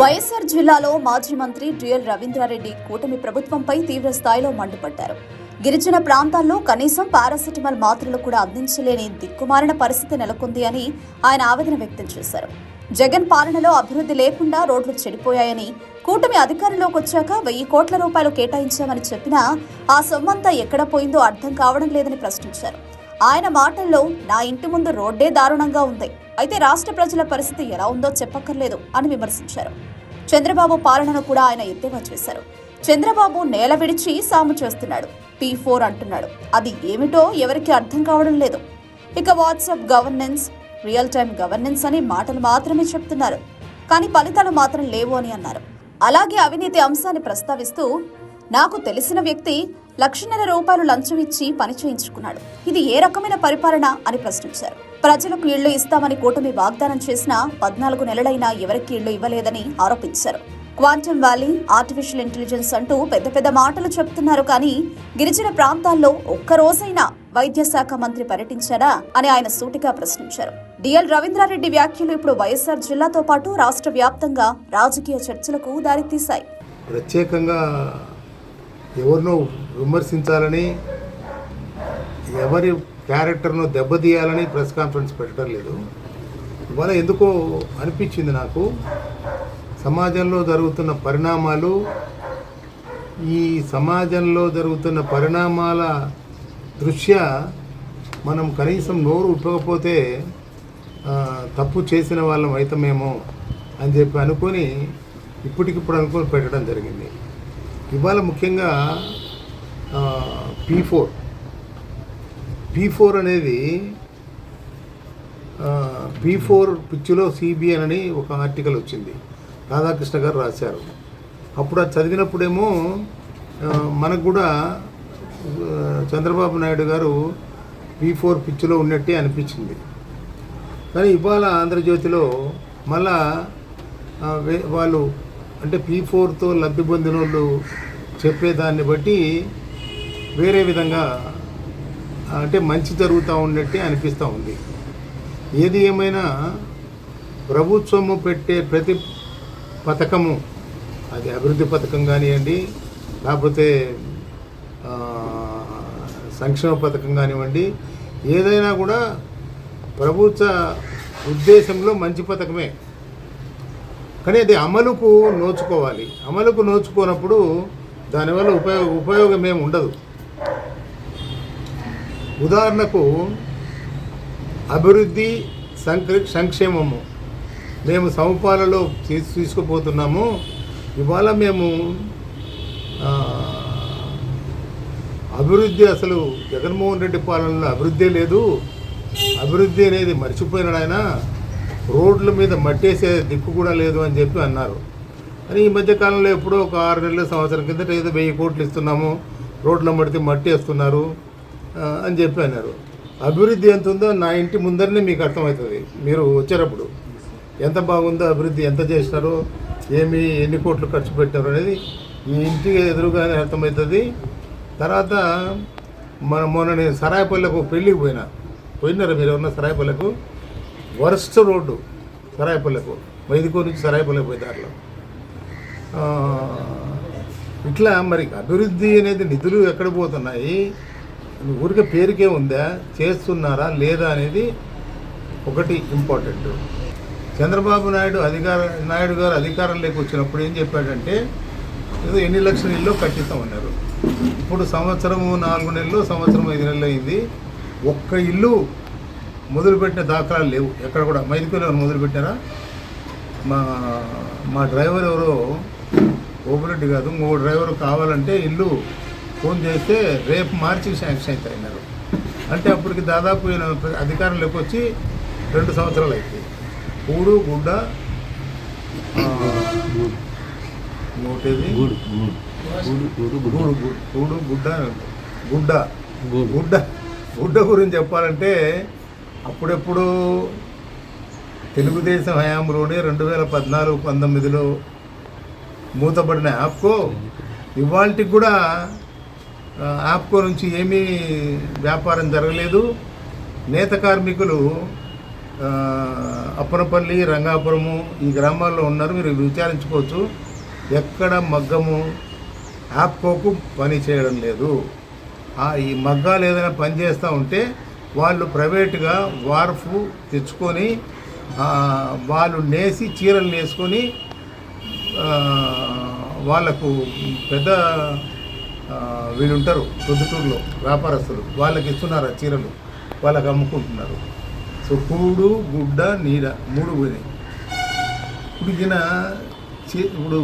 వైఎస్ఆర్ జిల్లాలో మాజీ మంత్రి డ్యూయల్ రవీంద్రారెడ్డి కూటమి ప్రభుత్వంపై తీవ్ర స్థాయిలో మండిపడ్డారు. గిరిజన ప్రాంతాల్లో కనీసం పారాసెటమాల్ మాత్రలు కూడా అందించలేని దిక్కుమారిన పరిస్థితి నెలకొంది అని ఆయన ఆవేదన వ్యక్తం చేశారు. జగన్ పాలనలో అభివృద్ధి లేకుండా రోడ్లు చెడిపోయాయని కూటమి అధికారంలోకి వచ్చాక వెయ్యి కోట్ల రూపాయలు కేటాయించామని చెప్పినా ఆ సొమ్మంతా ఎక్కడ పోయిందో అర్థం కావడం లేదని ప్రశ్నించారు. ఆయన మాటల్లో నా ఇంటి ముందు రోడ్డే దారుణంగా ఉంది. అయితే రాష్ట్ర ప్రజల పరిస్థితి ఎలా ఉందో చెప్పక్కర్లేదు అని విమర్శించారు. చంద్రబాబు పాలనను కూడా ఆయన ఎద్దేవా చేశారు. చంద్రబాబు నేల విడిచి సాము చేస్తున్నాడు. పీ ఫోర్ అంటున్నాడు. అది ఏమిటో ఎవరికి అర్థం కావడం లేదు. ఇక WhatsApp governance real time governance అని మాటలు మాత్రమే చెప్తున్నారు. కానీ ఫలితాలు మాత్రం లేవు అని అన్నారు. అలాగే అవినీతి అంశాన్ని ప్రస్తావిస్తూ నాకు తెలిసిన వ్యక్తి లక్షన్నర రూపాయలు లంచం ఇచ్చి పని చేయించుకున్నాడు. ఇది ఏ రకమైన పరిపాలన అని ప్రశ్నించారు. ప్రజలకు ఇళ్ళు ఇస్తామని కూటమి వాగ్దానం చేసినా పద్నాలుగు నెలలైనా ఎవరికి ఇళ్ళు ఇవ్వలేదని ఆరోపించారు. క్వాంటమ్ వ్యాలీ ఆర్టిఫిషియల్ ఇంటెలిజెన్స్ అంటూ పెద్ద పెద్ద మాటలు చెప్తున్నారు కానీ గిరిజన ప్రాంతాల్లో ఒక్క రోజైనా వైద్య శాఖ మంత్రి పర్యటించారా అని ఆయన సూటిగా ప్రశ్నించారు. డిఎల్ రవీంద్రారెడ్డి వ్యాఖ్యలు ఇప్పుడు వైఎస్ఆర్ జిల్లాతో పాటు రాష్ట్ర వ్యాప్తంగా రాజకీయ చర్చలకు దారితీశాయి. ప్రత్యేకంగా ఎవరినో విమర్శించాలని ఎవరి క్యారెక్టర్ను దెబ్బతీయాలని ప్రెస్ కాన్ఫరెన్స్ పెట్టడం లేదు. ఇవాళ ఎందుకో అనిపించింది నాకు సమాజంలో జరుగుతున్న పరిణామాలు ఈ సమాజంలో జరుగుతున్న పరిణామాల దృష్ట్యా మనం కనీసం నోరు ఉప్పకపోతే తప్పు చేసిన వాళ్ళం అవుతామేమో అని చెప్పి అనుకొని ఇప్పటికిప్పుడు అనుకొని పెట్టడం జరిగింది. ఇవాళ ముఖ్యంగా పీ ఫోర్ పీ ఫోర్ అనేది పీ ఫోర్ పిచ్చిలో సిబిఎన్ అని ఒక ఆర్టికల్ వచ్చింది. రాధాకృష్ణ గారు రాశారు. అప్పుడు అది చదివినప్పుడేమో మనకు కూడా చంద్రబాబు నాయుడు గారు పీ ఫోర్ పిచ్చిలో ఉన్నట్టే అనిపించింది. కానీ ఇవాళ ఆంధ్రజ్యోతిలో మళ్ళా వాళ్ళు అంటే పీ ఫోర్తో లబ్ధి పొందిన వాళ్ళు చెప్పేదాన్ని బట్టి వేరే విధంగా అంటే మంచి జరుగుతూ ఉన్నట్టే అనిపిస్తూ ఉంది. ఏది ఏమైనా ప్రభుత్వము పెట్టే ప్రతి పథకము అది అభివృద్ధి పథకం కానివ్వండి లేకపోతే సంక్షేమ పథకం కానివ్వండి ఏదైనా కూడా ప్రభుత్వ ఉద్దేశంలో మంచి పథకమే. కానీ అది అమలుకు నోచుకోవాలి. అమలుకు నోచుకోనప్పుడు దానివల్ల ఉపయోగ ఉపయోగం ఏమి ఉండదు. ఉదాహరణకు అభివృద్ధి సంక్ర సంక్షేమము. మేము సమపాలలో తీసుకుపోతున్నాము. ఇవాళ మేము అభివృద్ధి అసలు జగన్మోహన్ రెడ్డి పాలనలో అభివృద్ధి లేదు. అభివృద్ధి అనేది మర్చిపోయినాడు ఆయన. రోడ్ల మీద మట్టేసే దిక్కు కూడా లేదు అని చెప్పి అన్నారు. అని ఈ మధ్యకాలంలో ఎప్పుడో ఒక ఆరు నెలల సంవత్సరం కిందట ఏదో వెయ్యి కోట్లు ఇస్తున్నాము రోడ్ల మడితే మట్టి వేస్తున్నారు అని చెప్పి అన్నారు. అభివృద్ధి ఎంత ఉందో నా ఇంటి ముందరనే మీకు అర్థమవుతుంది. మీరు వచ్చేటప్పుడు ఎంత బాగుందో అభివృద్ధి ఎంత చేసినారో ఏమి ఎన్ని కోట్లు ఖర్చు పెట్టారు అనేది ఈ ఇంటికి ఎదురుగానే అర్థమవుతుంది. తర్వాత మన మొన్న నేను సరాయపల్లెకు పెళ్ళికి పోయినా. పోయినారా మీరు ఏమన్నా సరాయపల్లెకు? వరస్ట్ రోడ్డు సరాయపల్లెకు వైదికూరు నుంచి సరాయపల్లె పోయే దారిలో. ఇట్లా మరి అభివృద్ధి అనేది నిధులు ఎక్కడ పోతున్నాయి? ఊరికే పేరుకే ఉందా? చేస్తున్నారా లేదా అనేది ఒకటి ఇంపార్టెంట్ చంద్రబాబు నాయుడు అధికార నాయుడు గారు అధికారంలోకి వచ్చినప్పుడు ఏం చెప్పాడంటే ఏదో ఎన్ని లక్షల ఇల్లు కట్టిస్తామన్నారు ఇప్పుడు సంవత్సరము నాలుగు నెలలు సంవత్సరం ఐదు నెలలు అయింది. ఒక్క ఇల్లు మొదలుపెట్టిన దాఖలాలు లేవు. ఎక్కడ కూడా. మైదుకొని ఎవరు మొదలుపెట్టారా? మా మా డ్రైవర్ ఎవరో ఓపెరెడ్డి కాదు ఇంకో డ్రైవర్ కావాలంటే ఇల్లు ఫోన్ చేస్తే రేపు మార్చి శాంక్షన్ అవుతాయి అన్నారు. అంటే అప్పటికి దాదాపు ఈయన అధికారంలోకి వచ్చి రెండు సంవత్సరాలు అవుతాయి కూడు గుడ్డ ఆ, ఇంకోటేది? గూడు గూడు. గూడు గూడు గూడు గు- గూడు గుడ్డ గుడ్డ. గుడ్డ. గుడ్డ గురించి చెప్పాలంటే అప్పుడెప్పుడు తెలుగుదేశం హయాంలోనే రెండు వేల పద్నాలుగు పంతొమ్మిదిలో మూతపడిన యాప్కో ఇవాళకి కూడా ఆప్కో యాప్కో నుంచి ఏమీ వ్యాపారం జరగలేదు. నేత కార్మికులు అప్పనపల్లి రంగాపురము ఈ గ్రామాల్లో ఉన్నారు మీరు విచారించుకోవచ్చు. ఎక్కడ మగ్గము ఆప్కోకు పని చేయడం లేదు. ఈ మగ్గాలు ఏదైనా పని చేస్తూ ఉంటే వాళ్ళు ప్రైవేట్గా వార్ఫ్ తెచ్చుకొని వాళ్ళు నేసి చీరలు నేసుకొని వాళ్ళకు పెద్ద వీళ్ళుంటారు వీళ్ళు ఉంటారు పొద్దుటూరులో వ్యాపారస్తులు. వాళ్ళకి ఇస్తున్నారు ఆ చీరలు? వాళ్ళకి అమ్ముకుంటున్నారు. సో కూడు గుడ్డ నీడ మూడు పోయినాయి. ఇప్పుడు ఈయన ఇప్పుడు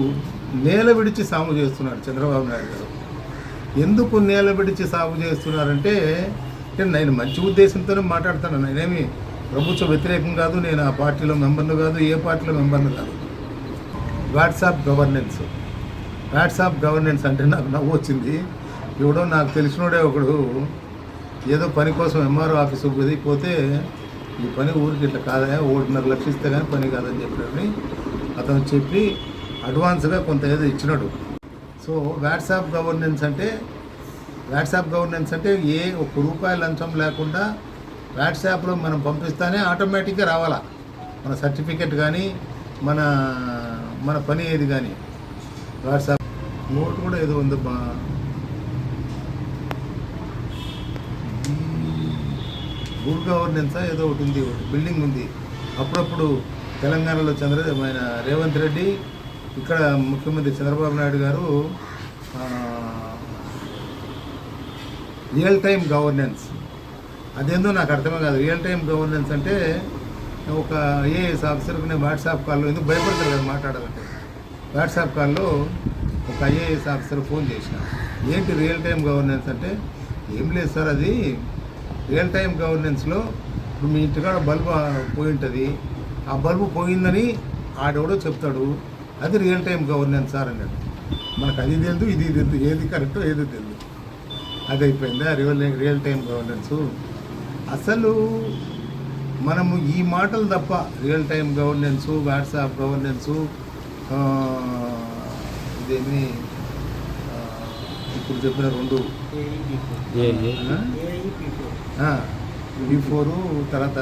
నేల విడిచి సాగు చేస్తున్నారు చంద్రబాబు నాయుడు గారు. ఎందుకు నేల విడిచి సాగు చేస్తున్నారంటే అంటే నేను మంచి ఉద్దేశంతోనే మాట్లాడుతాను. నేనేమి ప్రభుత్వ వ్యతిరేకం కాదు నేను ఆ పార్టీలో మెంబర్ను కాదు ఏ పార్టీలో మెంబర్ను కాదు. వాట్సాప్ గవర్నెన్స్ వాట్సాప్ గవర్నెన్స్ అంటే నాకు నవ్వు వచ్చింది. ఎవడో నాకు తెలిసినోడే ఒకడు ఏదో పని కోసం ఎంఆర్ఓ ఆఫీసు పోయి పోతే ఈ పని ఊరికి ఇట్లా కాదా? ఒకటిన్నర లక్షిస్తే కానీ పని కాదని చెప్పాడని అతను చెప్పి అడ్వాన్స్గా కొంత ఏదో ఇచ్చినాడు. సో వాట్సాప్ గవర్నెన్స్ అంటే వాట్సాప్ గవర్నెన్స్ అంటే ఏ ఒక్క రూపాయి లంచం లేకుండా వాట్సాప్లో మనం పంపిస్తానే ఆటోమేటిక్గా రావాలా? మన సర్టిఫికెట్ కానీ మన మన పని ఏది కానీ. వాట్సాప్ నోట్ కూడా ఏదో ఉంది బా. గుడ్ గవర్నెన్స్ ఏదో ఒకటి ఉంది ఒకటి బిల్డింగ్ ఉంది. అప్పుడప్పుడు తెలంగాణలో చంద్ర ఆయన రేవంత్ రెడ్డి ఇక్కడ ముఖ్యమంత్రి చంద్రబాబు నాయుడు గారు రియల్ టైం గవర్నెన్స్. అదేందో నాకు అర్థమే కాదు. రియల్ టైం గవర్నెన్స్ అంటే ఒక ఐఏఎస్ ఆఫీసర్కి నేను వాట్సాప్ కాల్లో ఎందుకు భయపడతారు కదా మాట్లాడాలంటే. వాట్సాప్ కాల్లో ఒక ఐఏఎస్ ఆఫీసర్ ఫోన్ చేసిన. ఏంటి రియల్ టైం గవర్నెన్స్ అంటే? ఏం లేదు సార్ అది. రియల్ టైం గవర్నెన్స్లో ఇప్పుడు మీ ఇంటికాడ బల్బు పోయి ఉంటుంది. ఆ బల్బు పోయిందని ఆడెవడో చెప్తాడు. అది రియల్ టైం గవర్నెన్స్ సార్ అన్నాడు. మనకు అది తెలియదు ఇది తెలియదు ఏది కరెక్టో ఏది తెలియదు అది అయిపోయిందా రియల్ రియల్ టైం గవర్నెన్స్? అసలు మనము ఈ మాటలు తప్ప real time governance WhatsApp governance ఇదేమి ఇప్పుడు చెప్పిన రెండు. ఫోరు తర్వాత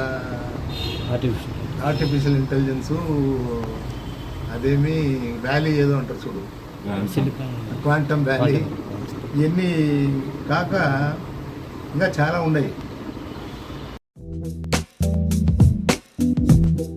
ఆర్టిఫిషియల్ ఆర్టిఫిషియల్ ఇంటెలిజెన్సు అదేమి వ్యాలీ ఏదో అంటారు చూడు. Quantum valley. ఇవన్నీ కాక ఇంకా చాలా ఉన్నాయి.